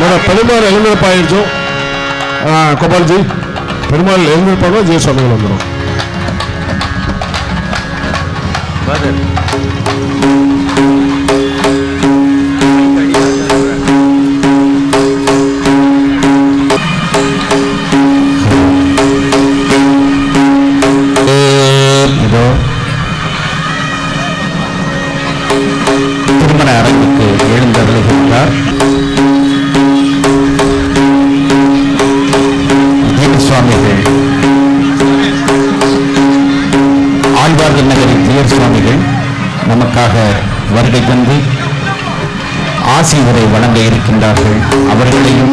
మన పెరుమాళ్ ఎలిమినపై కొబాల్జీ పెరుమాళ్ ఎలిమినపై చేసి అందరూ திருமண அரங்குக்கு இருக்கின்றார்கள் அவர்களையும்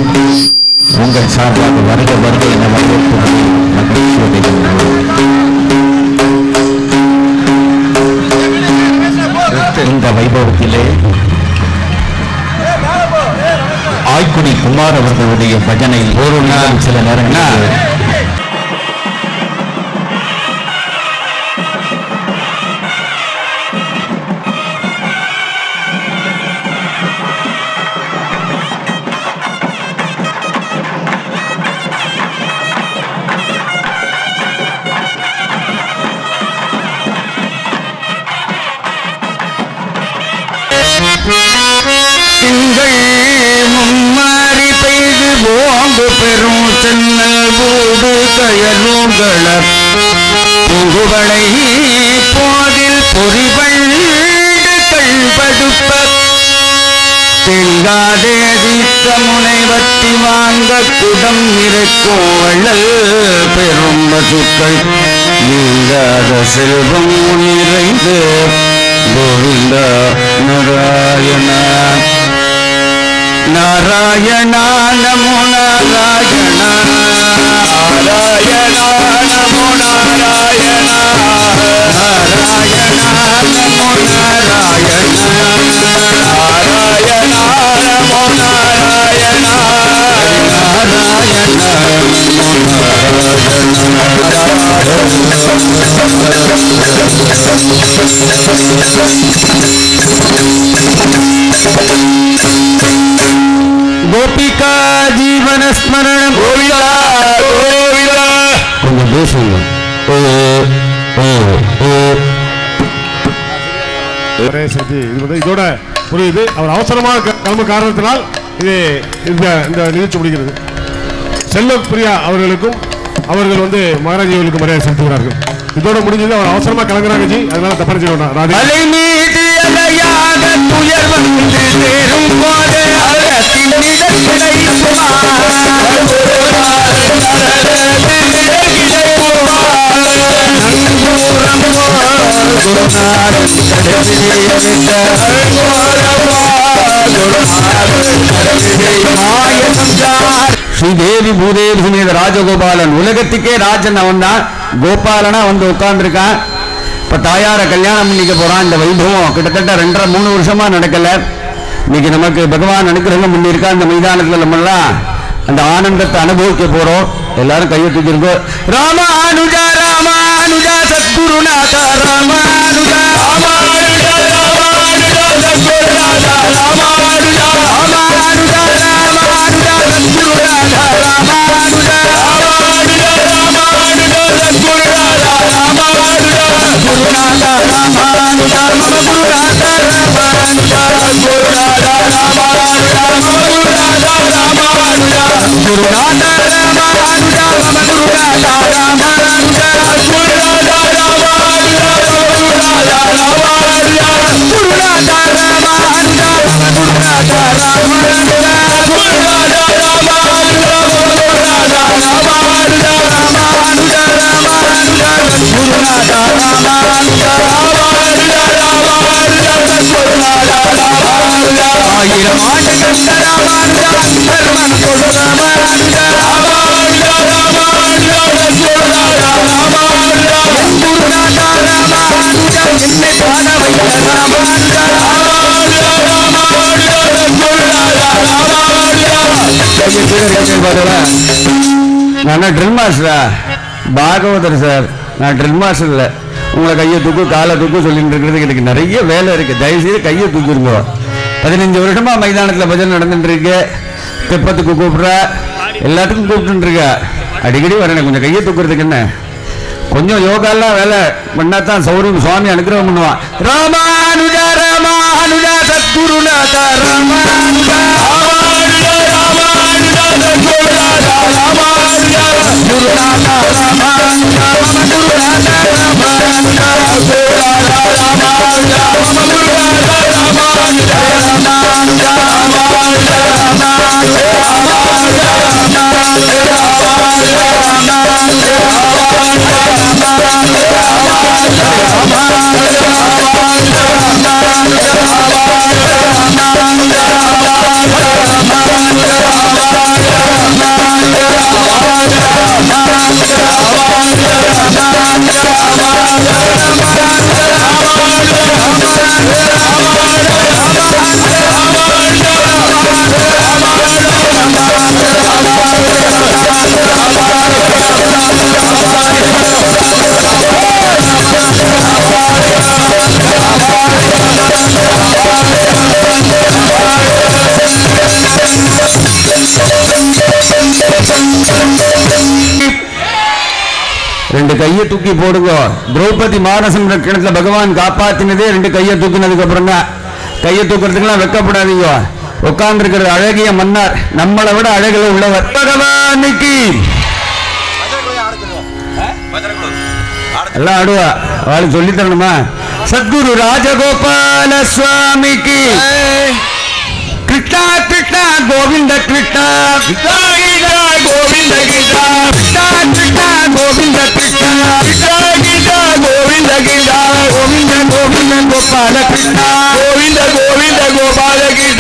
உங்கள் சார்பாக வருக வருக என வரவேற்பதை மகிழ்ச்சியோடு இந்த வைபவத்திலே ஆய்க்குடி குமார் அவர்களுடைய பஜனை ஒரு நாள் சில நேரங்களில் கூடு கயலூங்கள புகுவளை போதில் பொறிவள் கண்படுப்ப தெங்காதே தீர்த்த முனை வாங்க குடம் இருக்கும் வள்ளல் பெரும் பசுக்கள். நீங்காத செல்வம் நிறைந்து கோவிந்த நாராயணா. நாராயணா நமோ நாராயணா. நாராயண நமோ நாராயண நமோ நமோ கோபிகா ஜீவன ஸ்மரணம் இது வந்து இதோட புரியுது. அவர் அவசரமாக க- கிளம்ப காரணத்தினால் இது இந்த இந்த நிகழ்ச்சி முடிகிறது. செல்ல பிரியா அவர்களுக்கும் அவர்கள் வந்து மகாராஜி அவர்களுக்கு மரியாதை செலுத்துகிறார்கள். இதோட முடிஞ்சது அவர் அவசரமா கிளம்புறாங்க ஜி. அதனால தப்பா செய்ய ராதே. ஸ்ரீதேவி பூதேவி சுமேத ராஜகோபாலன். உலகத்துக்கே ராஜன் அவன் தான் கோபாலனா வந்து உட்கார்ந்துருக்கான். இப்ப தாயார கல்யாணம் பண்ணிக்க போறான். இந்த வைபவம் கிட்டத்தட்ட ரெண்டரை மூணு வருஷமா நடக்கல. இன்னைக்கு நமக்கு பகவான் அனுகிரகம் பண்ணியிருக்கா. இந்த மைதானத்துல நம்மெல்லாம் அந்த ஆனந்தத்தை அனுபவிக்க போறோம். எல்லாரும் கையை தூக்கிருங்க ராமானுஜா ராமானுஜா சத்குருநாதா ராமானுஜா ராமானுஜா ராமானுஜா சத்குருநாதா ராமானுஜா ராமானுஜா ராமானுஜா சத்குருநாதா ராமானுஜா ராமானுஜா ராமானுஜா சத்குருநாதா ராமானுஜா குருநாதா ராமானுஜா மம குருநாதா ராமானுஜா குருநாதா நான் ட்ரில் மாஸ்டரா பாகவதர் சார் நான் ட்ரில் மாஸ்டர் இல்லை. உங்களை கையை தூக்கு காலை தூக்கு சொல்லிட்டு இருக்கிறதுக்கு எனக்கு நிறைய வேலை இருக்கு. தயவு செய்து கையை தூக்கிருங்க. பதினஞ்சு வருஷமா மைதானத்தில் பஜனை நடந்துட்டு இருக்கு. தெப்பத்துக்கு கூப்பிடுற. எல்லாத்துக்கும் கூப்பிட்டு இருக்க. அடிக்கடி வரேன் கொஞ்சம் கையை தூக்குறதுக்கு என்ன? கொஞ்சம் யோகாலாம் வேலை. பண்ணா தான் சௌரியம் சுவாமி அனுகிரகம் பண்ணுவான். ராமானுஜ ராமானுஜ சத்குருநாத ராமானுஜ. குருநாத ராமானுஜா கையை தூக்கி போடுங்க. திரௌபதி மானசம் கிணத்துல பகவான் காப்பாத்தினதே ரெண்டு கையை தூக்கினதுக்கு அப்புறம் தான் கையை தூக்குறதுக்கெல்லாம் வெக்கப்படாதீங்க. உட்கார்ந்து அழகிய மன்னர். நம்மளை விட அழகில உள்ளவர். பகவானுக்கு. எல்லாம் ஆடுவா. அவளுக்கு சொல்லி தரணுமா? சத்குரு ராஜகோபால சுவாமிக்கு. கிருஷ்ணா கிருஷ்ணா கோவிந்த கிருஷ்ணா. கோவிந்த கோவிந்த கோவிந்த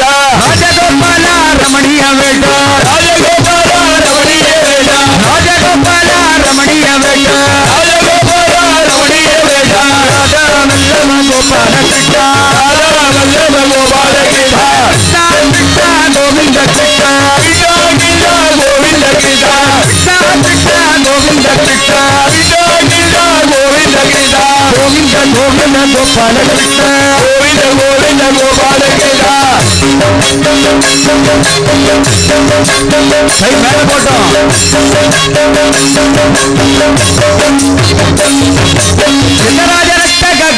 கோவிந்த கோபால கோவிந்த கோவிந்த கோபால கிருஷ்ணா கை மேல போட்டோம்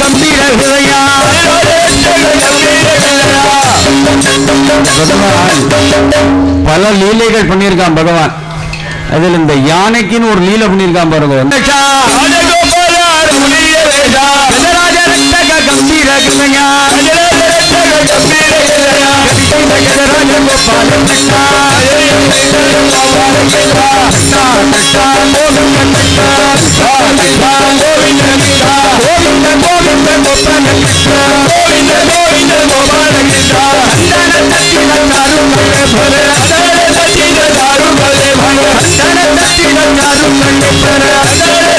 கம்பீர ஹிருதயா பல லீலைகள் பண்ணியிருக்கான் பகவான் அதில் இந்த யானைக்குன்னு ஒரு லீலை பண்ணியிருக்கான் பாருங்க சின்னராஜ ரட்சக கம்பீர ஹிருதயா கஜராஜ கோபால கிருஷ்ணா கிருஷ்ணா கோவிந்த கோவிந்த கோவிந்த கோவிந்த கோபால கோவிந்த கோவிந்த கோபால அந்தன தத்தின பர அந்தன தத்தின பர அந்தன தத்தின பர அந்தன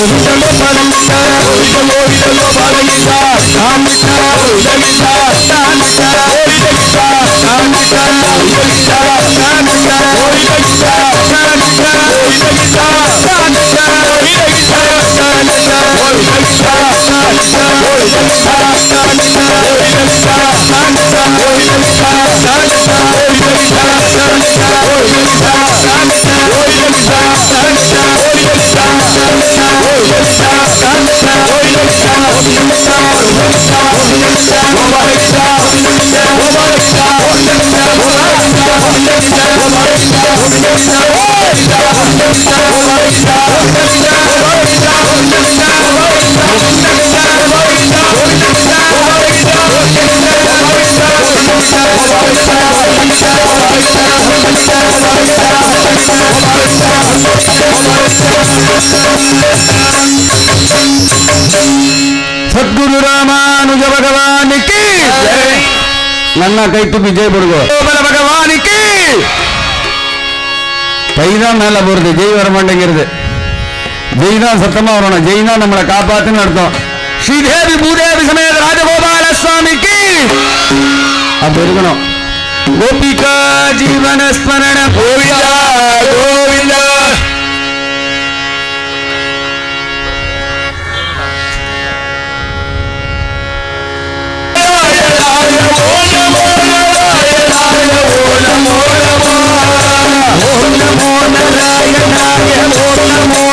கோவிந்த கோவிந்த கோபால கிருஷ்ணா கோவிந்த கோவிந்த கோபால ನನ್ನ ಕೈ ತುಪ್ಪಿ ಜೈ ಬಡ್ಗೋ ಗೋಪಾಲ ಭಗವಾನಿಗೆ கைதான் மேல போறது ஜெய் வர மாட்டேங்கிறது ஜெய் தான் சத்தமா வரணும் ஜெய் தான் நம்மளை காப்பாத்துன்னு அர்த்தம் ஸ்ரீதேவி பூதேவி சமேத ராஜகோபால சுவாமிக்கு அப்படி இருக்கணும் கோபிகா ஜீவன ஸ்மரண கோவிந்தா கோவிந்தா